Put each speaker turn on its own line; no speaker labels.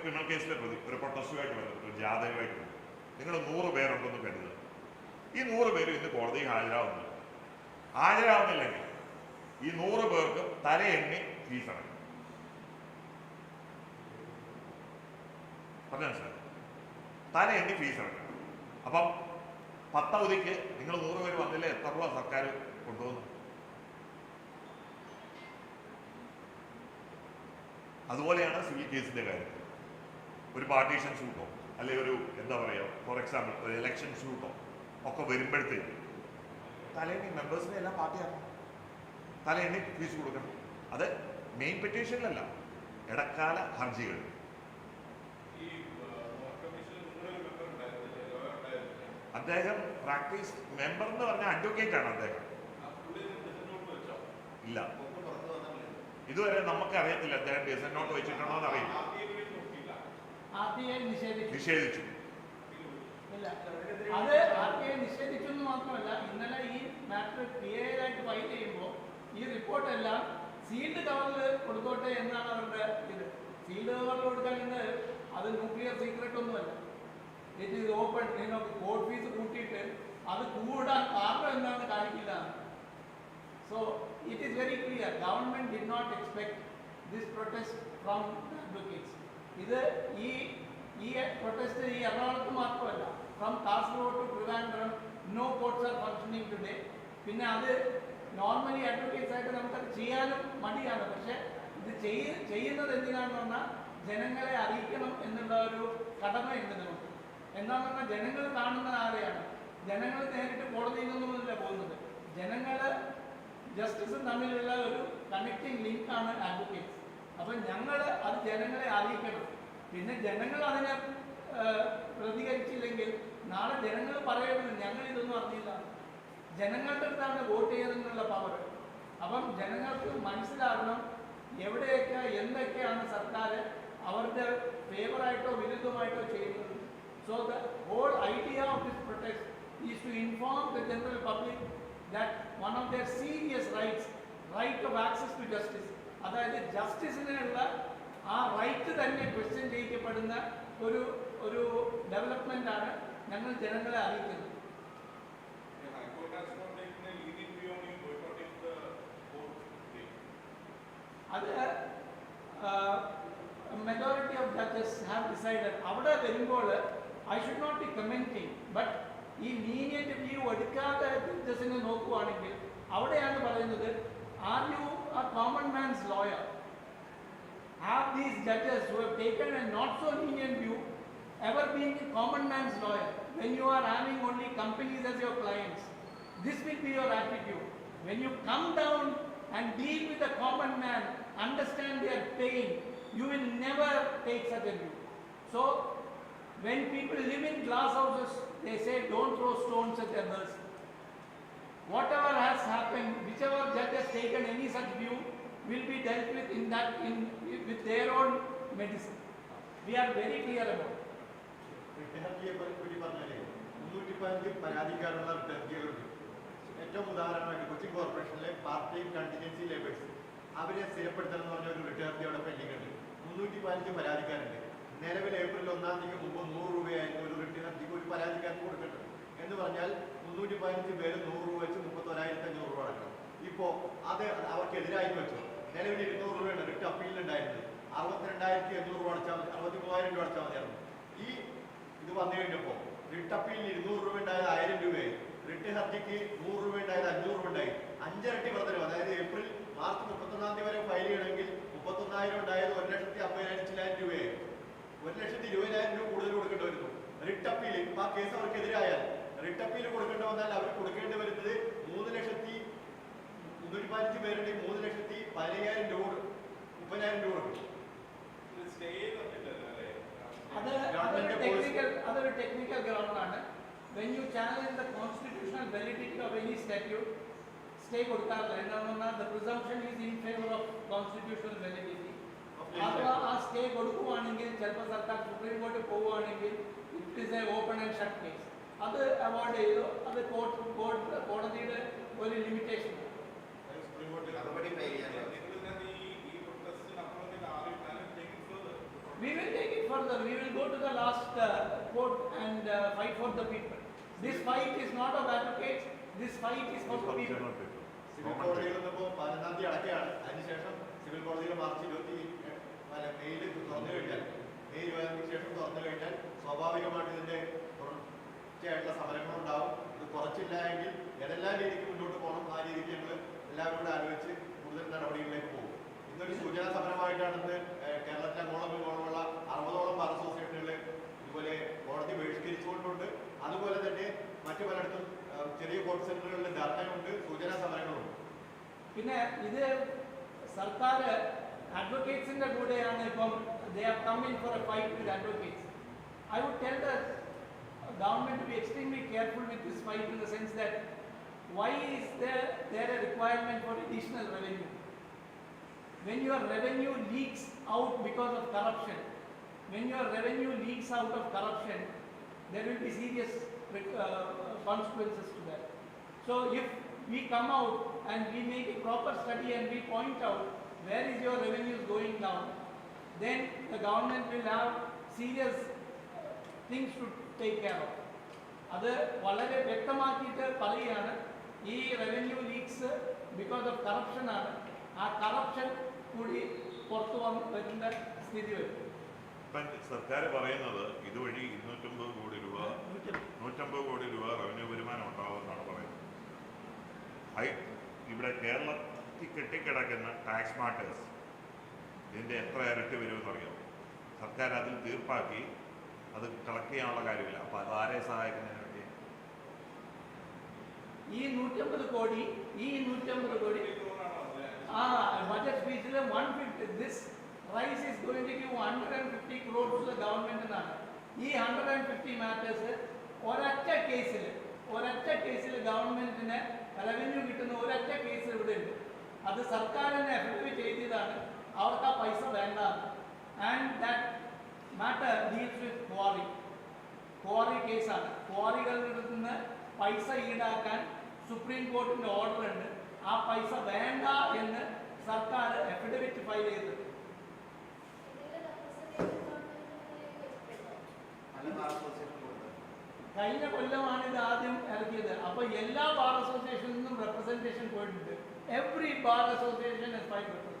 ഒരു ക്രിമിനൽ കേസിലെ പ്രതി ഒരു പ്രൊട്ടസ്റ്റുമായിട്ട് ബന്ധപ്പെട്ട് ജാഥയുമായിട്ട് ബന്ധപ്പെട്ട്. നിങ്ങൾ നൂറ് പേരുണ്ടെന്ന് കരുതുക. ഈ നൂറ് പേരും ഇന്ന് കോടതിയിൽ ഹാജരാവുന്നു ഹാജരാവുന്നില്ലെങ്കിൽ ഈ നൂറ് പേർക്കും തലയെണ്ണി ഫീസ് അടക്കും സാർ? മനസ്സിലായി തലയെണ്ണി ഫീസ് അടക്കണം അപ്പം പത്തവധിക്ക് നിങ്ങൾ നൂറ് പേര് വന്നില്ല? എത്ര രൂപ സർക്കാർ കൊണ്ടുവന്നു? അതുപോലെയാണ് സിവിൽ കേസിന്റെ കാര്യത്തിൽ ഒരു പാർട്ടീഷൻ ഷൂട്ടോ അല്ലെങ്കിൽ ഒരു എന്താ പറയുക ഫോർ എക്സാമ്പിൾ ഒരു ഇലക്ഷൻ ഷൂട്ടോ ഒക്കെ വരുമ്പോഴത്തേക്ക് തലേന്ന് മെമ്പേഴ്സിനെ എല്ലാം പാർട്ടിയാണ് തലേന്ന് ഫീസ് കൊടുക്കണം. അത് മെയിൻ പെറ്റീഷനിലല്ല ഇടക്കാല ഹർജികൾ. അദ്ദേഹം പ്രാക്ടീസ് മെമ്പർ എന്ന് പറഞ്ഞ അഡ്വക്കേറ്റ് ആണ് അദ്ദേഹം. ഇല്ല. ഇതുവരെ നമുക്ക് അറിയത്തില്ല അദ്ദേഹം ഡിസൻ നോട്ട് വെച്ചിട്ടുണ്ടോ എന്ന് അറിയില്ല
ആദ്യം നോക്കിയില്ല
ആർ ടി ഐ നിഷേധിച്ചു. അത് ആർ ടി ഐ നിഷേധിച്ചു എന്ന് മാത്രമല്ല ഇന്നലെ ഈ മാറ്റർ പി ആയിട്ട് ഫയൽ ചെയ്യുമ്പോൾ ഈ റിപ്പോർട്ട് എല്ലാം സീൽഡ് കവറിൽ കൊടുത്തോട്ടെ എന്നാണ് അവരുടെ ഇത്. സീൽഡ് കവറിൽ കൊടുക്കാൻ ഇന്ന് അത് ന്യൂക്ലിയർ സീക്രട്ട് ഒന്നുമല്ല. It is open court fees കൂട്ടിയിട്ട് അത് കൂടാൻ കാരണം എന്താണെന്ന് കാണിക്കില്ല. So it is very clear government did not expect this protest from advocates ഇത് ഈ ഈ പ്രൊട്ടസ്റ്റ് ഈ എറണാകുളത്ത് മാത്രമല്ല. From Kasaragod to Trivandrum no courts are functioning today പിന്നെ അത് നോർമലി അഡ്വക്കേറ്റ്സ് ആയിട്ട് നമുക്കത് ചെയ്യാനും മടിയാണ്. പക്ഷെ ഇത് ചെയ്യ ചെയ്യുന്നത് എന്തിനാണെന്ന് പറഞ്ഞാൽ ജനങ്ങളെ അറിയിക്കണം എന്നുള്ള ഒരു കടമയുണ്ട് നമുക്ക് എന്താന്ന് പറഞ്ഞാൽ ജനങ്ങൾ കാണുന്നത് ആരെയാണ്? ജനങ്ങൾ നേരിട്ട് കോടതിയിൽ നിന്നുമല്ല പോകുന്നത്. ജനങ്ങൾ ജസ്റ്റിസും തമ്മിലുള്ള ഒരു കണക്റ്റിംഗ് ലിങ്ക് ആണ് അഡ്വക്കേറ്റ്സ് ജനങ്ങളെ അറിയിക്കണം. പിന്നെ ജനങ്ങൾ അതിനെ പ്രതികരിച്ചില്ലെങ്കിൽ നാളെ ജനങ്ങൾ പറയരുത് ഞങ്ങൾ ഇതൊന്നും അറിഞ്ഞില്ല. ജനങ്ങളുടെ അടുത്താണ് വോട്ട് ചെയ്യുന്നതിനുള്ള പവർ അപ്പം ജനങ്ങൾക്ക് മനസ്സിലാകണം എവിടെയൊക്കെ എന്തൊക്കെയാണ് സർക്കാർ അവരുടെ ഫേവറായിട്ടോ വിരുദ്ധമായിട്ടോ ചെയ്യുന്നത്. So the whole idea of this protest is to inform the general public that one of their serious rights right of access to justice അതായത് ജസ്റ്റിസിനുള്ള ആ റൈറ്റ് തന്നെ ക്വസ്റ്റ്യൻ ചെയ്യിക്കപ്പെടുന്ന ഒരു ഒരു ഡെവലപ്മെന്റ് ആണ് ഞങ്ങൾ ജനങ്ങളെ അറിയിക്കുന്നത് അത് majority of judges have decided അവിടെ വരുമ്പോൾ I should not be commenting but ഈ ലീനിയന്റ് വ്യൂ എടുക്കാതെ ജഡ്ജസിനെ നോക്കുവാണെങ്കിൽ അവിടെയാണ് പറയുന്നത് are you a common man's lawyer? These judges who have taken a not so lenient view ever been a common man's lawyer when you are having only companies as your clients? This will be your attitude. When you come down and deal with a common man, understand their pain, you will never take such a view. So, when people live in glass houses, they say don't throw stones at others. Whatever has happened, whichever judge has taken any such view, will be dealt with in that in with their own medicine. We are very clear about it.
ഏറ്റവും ഉദാഹരണമായിട്ട് കൊച്ചി കോർപ്പറേഷനിലെ part time contingency labours അവരെ സ്ഥിരപ്പെടുത്തണം എന്ന് പറഞ്ഞ ഒരു റിട്ടേർജി അവിടെ pending ഉണ്ട്. മുന്നൂറ്റി പതിനഞ്ച് പരാതിക്കാരുണ്ട്. നിലവിൽ ഏപ്രിൽ ഒന്നാം തീയതി മുമ്പ് നൂറ് രൂപയായിരുന്നു ഒരു റിട്ടേർജിക്ക് ഒരു പരാതിക്കാർക്ക് കൊടുക്കേണ്ടത്. എന്ന് പറഞ്ഞാൽ മുന്നൂറ്റി പതിനഞ്ച് പേര് നൂറ് രൂപ വെച്ച് മുപ്പത്തൊരായിരത്തി അഞ്ഞൂറ് രൂപ അടക്കണം. ഇപ്പോൾ അത് അവർക്കെതിരായി വെച്ചു? നിലവിൽ ഇരുന്നൂറ് രൂപയാണ് റിട്ട് അപ്പീലിലുണ്ടായിരുന്നത് അറുപത്തിരണ്ടായിരത്തി അഞ്ഞൂറ് രൂപ അടച്ചാൽ മതി. അറുപത്തി മൂവായിരം രൂപ അടച്ചാൽ മതിയായിരുന്നു. ഈ ഇത് വന്നു കഴിഞ്ഞപ്പോൾ റിട്ട് അപ്പീലിന് ഇരുന്നൂറ് രൂപ ഉണ്ടായത് ആയിരം രൂപയായി. റിട്ട് ഹർജിക്ക് നൂറ് രൂപ ഉണ്ടായത് അഞ്ഞൂറ് രൂപ ഉണ്ടായി. അഞ്ചരട്ടി വർധനവ്. അതായത് ഏപ്രിൽ മാർച്ച് മുപ്പത്തൊന്നാം തീയതി വരെ ഫയൽ ചെയ്യണമെങ്കിൽ മുപ്പത്തൊന്നായിരം ഉണ്ടായത് ഒരു ലക്ഷത്തി അമ്പതിനായിരം ചില്ലായിരം രൂപയായി. ഒരു ലക്ഷത്തി ഇരുപതിനായിരം രൂപ കൂടുതൽ കൊടുക്കേണ്ടി വരുന്നു. റിട്ട് അപ്പീൽ ആ കേസ് അവർക്കെതിരായാൽ റിട്ട് അപ്പീൽ കൊടുക്കേണ്ടി വന്നാൽ അവർ കൊടുക്കേണ്ടി വരുന്നത് മൂന്ന് ലക്ഷത്തി മുന്നൂറ്റി പതിനഞ്ച് പേരുടെ മൂന്ന് ലക്ഷത്തി പതിനയ്യായിരം രൂപ. മുപ്പതിനായിരം രൂപ
അതൊരു ടെക്നിക്കൽ അതൊരു ടെക്നിക്കൽ ഗ്രൗണ്ടാണ് when you challenge the constitutional validity of any statute stay കൊടുക്കാറില്ല. എന്താണെന്ന് പറഞ്ഞാൽ the presumption is in favour of constitutional validity അഥവാ ആ സ്റ്റേ കൊടുക്കുവാണെങ്കിൽ ചിലപ്പോൾ സർക്കാർ സുപ്രീം കോർട്ടിൽ പോവുകയാണെങ്കിൽ it is a open and shut case അത് അവോയ്ഡ് ചെയ്തു. അത് കോർട്ട് കോർട്ട് കോടതിയുടെ ഒരു limitation
സുപ്രീം കോടതി
നടപടി ഫയൽ ചെയ്യാൻ
നിങ്ങൾ ഈ ഈ പ്രൊട്ടസ്റ്റിന് അപ്പുറത്തേക്ക് ആരും taking further
We will take it further. We will go to the last uh, court and uh, fight for the people. This fight is not of advocates. This fight is for the people.
Civil കോടതിയിൽ നിന്നിപ്പോൾ പതിനൊന്നാം തീയതി അടക്കുകയാണ് അതിനുശേഷം civil കോടതിയിൽ March ഇരുപത്തി അല്ല മെയ്യിൽ തുറന്നു കഴിഞ്ഞാൽ മെയ് ഇരുപതിന് ശേഷം തുറന്നു കഴിഞ്ഞാൽ സ്വാഭാവികമായിട്ട് ഇതിന്റെ തുടർച്ചയായിട്ടുള്ള സമരങ്ങൾ ഉണ്ടാവും ഇത് കുറച്ചില്ല എങ്കിൽ ഏതെല്ലാം രീതിക്ക് മുന്നോട്ട് പോകണം ആ രീതിക്ക് ഞങ്ങൾ എല്ലാവരും കൂടെ ആലോചിച്ച് കൂടുതൽ നടപടികളിലേക്ക് പോകും. ഇന്നൊരു സൂചനാ സമരമായിട്ടാണ് ഇന്ന് കേരളത്തിലെ അങ്ങോളം ഇങ്ങോളമുള്ള അറുപതോളം ബാർ അസോസിയേഷനുകൾ ഇതുപോലെ കോടതി ബഹിഷ്കരിച്ചുകൊണ്ടുണ്ട്. അതുപോലെ തന്നെ മറ്റു പലയിടത്തും ചെറിയ കോർട്ട് സെന്ററുകളിൽ ധർണയുണ്ട് സൂചനാ സമരങ്ങളുണ്ട്.
പിന്നെ ഇത് സർക്കാർ അഡ്വക്കേറ്റ്സിന്റെ കൂടെയാണ് ഇപ്പം they have come in for a fight with advocates. I would tell the government be extremely careful with this fight in the sense that Why is there a requirement for additional revenue? When your revenue leaks out because of corruption, when your revenue leaks out of corruption, there will be serious uh, consequences to that. So if we come out and we make a proper study and we point out where is your revenues going down, then the government will have serious things to take care of. അത് വളരെ വ്യക്തമാക്കിയിട്ട് പറയുകയാണ് ഈ revenue leaks because of corruption ആണ്. ആ corruption കൂടി പുറത്തു വന്ന് വരുന്ന സ്ഥിതി വരും.
സർക്കാർ പറയുന്നത് ഇതുവഴി ഇരുന്നൂറ്റമ്പത് കോടി രൂപ നൂറ്റമ്പത് കോടി രൂപ റവന്യൂ വരുമാനം ഉണ്ടാവുമെന്നാണ് പറയുന്നത്. ഇവിടെ കേരളത്തിൽ കെട്ടിക്കിടക്കുന്ന ടാക്സ് മാറ്റേഴ്സ് ഇതിന്റെ എത്ര ഇരട്ടി വരുമെന്ന് സർക്കാർ അതിൽ തീർപ്പാക്കി അത് കളക്ട് ചെയ്യാനുള്ള കാര്യമില്ല. അപ്പോൾ അത് ആരെ സഹായിക്കുന്നതിന് വേണ്ടി?
ഈ നൂറ്റമ്പത് കോടി ഈ നൂറ്റമ്പത് കോടി ആ budget സ്പീച്ചിൽ one fifty this rice is going to give hundred and fifty the government എന്നാണ്. ഈ ഹൺഡ്രഡ് ആൻഡ് ഫിഫ്റ്റി മാറ്റേഴ്സ് ഒരൊറ്റ കേസിൽ ഒരൊറ്റ കേസിൽ ഗവൺമെന്റിന് റവന്യൂ കിട്ടുന്ന ഒരൊറ്റ കേസ് ഇവിടെ ഉണ്ട്. അത് സർക്കാരിനെ അഫിഡവിറ്റ് ചെയ്തതാണ്. അവർക്ക് ആ പൈസ വേണ്ട and that matter deals with quarry quarry കേസാണ് ക്വാറികളിൽ നിന്ന് പൈസ ഈടാക്കാൻ സുപ്രീം കോർട്ടിന്റെ ഓർഡർ ഉണ്ട്. ആ പൈസ വേണ്ട എന്ന് സർക്കാർ എഫിഡവിറ്റ് ഫയൽ
ചെയ്ത്.
കഴിഞ്ഞ കൊല്ലമാണ് ഇത് ആദ്യം ഇറക്കിയത്. അപ്പൊ എല്ലാ ബാർ അസോസിയേഷനിൽ നിന്നും റെപ്രസെന്റേഷൻ പോയിട്ടുണ്ട്. Every bar association five representation